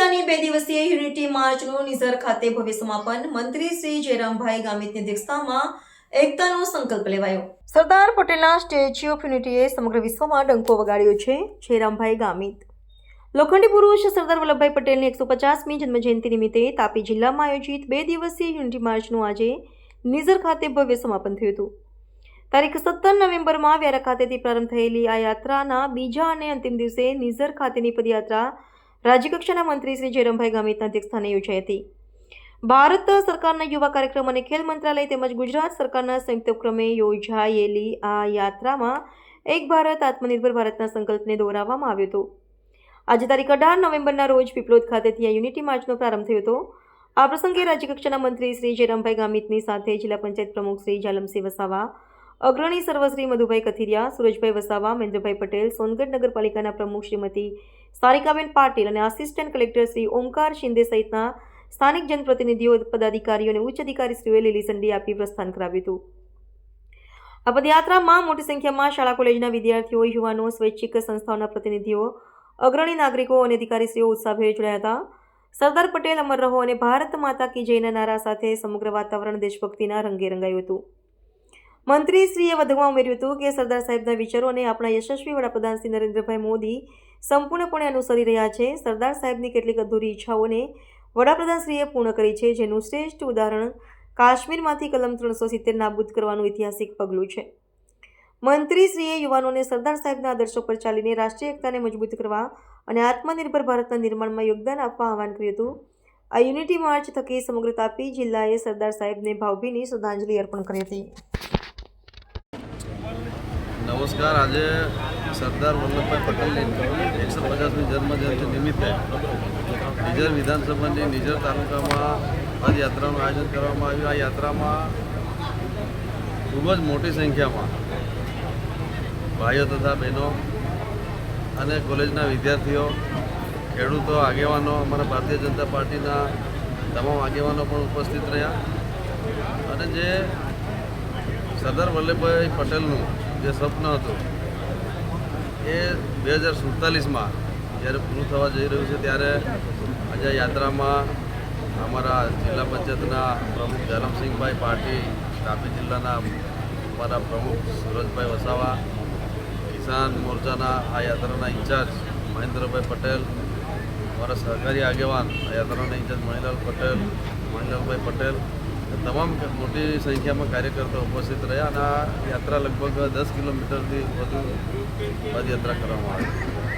જિલ્લાની બે દિવસીય યુનિટી માર્ચનું નિઝર ખાતે ભવ્ય સમાપન મંત્રી શ્રી જયરામભાઈ ગામિતની અધ્યક્ષતામાં એકતાનો સંકલ્પ લેવાયો. સરદાર પટેલના સ્ટેચ્યુ ઓફ યુનિટીએ સમગ્ર વિશ્વમાં ડંકો વગાડ્યો છે જયરામભાઈ ગામિત. લોખંડી પુરુષ સરદાર વલ્લભભાઈ પટેલની એકસો પચાસમી જન્મજયંતિ નિમિત્તે તાપી જિલ્લામાં આયોજિત બે દિવસીય યુનિટી માર્ચનું આજે નિઝર ખાતે ભવ્ય સમાપન થયું હતું. તારીખ સત્તર નવેમ્બરમાં વ્યારા ખાતેથી પ્રારંભ થયેલી આ યાત્રાના બીજા અને અંતિમ દિવસે નિઝર ખાતેની પદયાત્રા રાજ્યકક્ષાના મંત્રી શ્રી જયરામભાઈ ગામિતના અધ્યક્ષસ્થાને યોજાઈ હતી. ભારત સરકારના યુવા કાર્યક્રમ અને ખેલ મંત્રાલય તેમજ ગુજરાત સરકારના સંયુક્ત ઉપક્રમે યોજાયેલી આ યાત્રામાં એક ભારત, આત્મનિર્ભર ભારતના સંકલ્પને દોહરાવવામાં આવ્યો હતો. આજે તારીખ અઢાર નવેમ્બરના રોજ પીપલોદ ખાતેથી આ યુનિટી માર્ચનો પ્રારંભ થયો હતો. આ પ્રસંગે રાજ્યકક્ષાના મંત્રી શ્રી જયરામભાઈ ગામિતની સાથે જિલ્લા પંચાયત પ્રમુખ શ્રી જાલમસિંહ વસાવા અગ્રણી સર્વશ્રી મધુભાઈ કથિરિયા સુરજભાઈ વસાવા, મહેન્દ્રભાઈ પટેલ, સોનગઢ નગરપાલિકાના પ્રમુખ શ્રીમતી સારિકાબેન પાટીલ અને આસિસ્ટન્ટ કલેક્ટર શ્રી ઓમકાર શિંદે સહિતના સ્થાનિક જનપ્રતિનિધિઓ, પદાધિકારીઓ અને ઉચ્ચ અધિકારીશ્રીઓએ લીલી ઝંડી આપી પ્રસ્થાન કરાવ્યું હતું. આ પદયાત્રામાં મોટી સંખ્યામાં શાળા કોલેજના વિદ્યાર્થીઓ, યુવાનો, સ્વૈચ્છિક સંસ્થાઓના પ્રતિનિધિઓ, અગ્રણી નાગરિકો અને અધિકારીશ્રીઓ ઉત્સાહભેર જોડાયા હતા. સરદાર પટેલ, અમર રહો અને ભારત માતા કી જયના નારા સાથે સમગ્ર વાતાવરણ દેશભક્તિના રંગે રંગાયું હતું. મંત્રીશ્રીએ વધુમાં ઉમેર્યું હતું કે સરદાર સાહેબના વિચારો અને આપણા યશસ્વી વડાપ્રધાન શ્રી નરેન્દ્રભાઈ મોદી સંપૂર્ણપણે અનુસરી રહ્યા છે. સરદાર સાહેબની કેટલીક અધૂરી ઈચ્છાઓને વડાપ્રધાનશ્રીએ પૂર્ણ કરી છે, જેનું શ્રેષ્ઠ ઉદાહરણ કાશ્મીરમાંથી કલમ ત્રણસો સિત્તેર નાબૂદ કરવાનું ઐતિહાસિક પગલું છે. મંત્રીશ્રીએ યુવાનોને સરદાર સાહેબના આદર્શો પર ચાલીને રાષ્ટ્રીય એકતાને મજબૂત કરવા અને આત્મનિર્ભર ભારતના નિર્માણમાં યોગદાન આપવા આહવાન કર્યું હતું. આ યુનિટી માર્ચ થકી સમગ્ર તાપી જિલ્લાએ સરદાર સાહેબને ભાવભીની શ્રદ્ધાંજલિ અર્પણ કરી હતી. નમસ્કાર. આજે સરદાર વલ્લભભાઈ પટેલની એકસો પચાસમી જન્મજયંતિ નિમિત્તે નિઝર વિધાનસભાની નિઝર તાલુકામાં પદયાત્રાનું આયોજન કરવામાં આવ્યું. આ યાત્રામાં ખૂબ જ મોટી સંખ્યામાં ભાઈઓ તથા બહેનો અને કોલેજના વિદ્યાર્થીઓ, ખેડૂતો, આગેવાનો, અમારા ભારતીય જનતા પાર્ટીના તમામ આગેવાનો પણ ઉપસ્થિત રહ્યા. અને જે સરદાર વલ્લભભાઈ પટેલનું જે સ્વપ્ન હતું, એ બે હજાર સુડતાલીસમાં જ્યારે પૂરું થવા જઈ રહ્યું છે, ત્યારે આજે યાત્રામાં અમારા જિલ્લા પંચાયતના પ્રમુખ ધરમસિંહભાઈ પાટી તાપી જિલ્લાના અમારા પ્રમુખ સુરજભાઈ વસાવા, કિસાન મોરચાના આ યાત્રાના ઇન્ચાર્જ મહેન્દ્રભાઈ પટેલ, અમારા સહકારી આગેવાન આ યાત્રાના ઇન્ચાર્જ મણિલાલ પટેલ, મણિલાલભાઈ પટેલ તમામ મોટી સંખ્યામાં કાર્યકર્તાઓ ઉપસ્થિત રહ્યા અને આ યાત્રા લગભગ દસ કિલોમીટરથી વધુ પદયાત્રા કરવામાં આવી.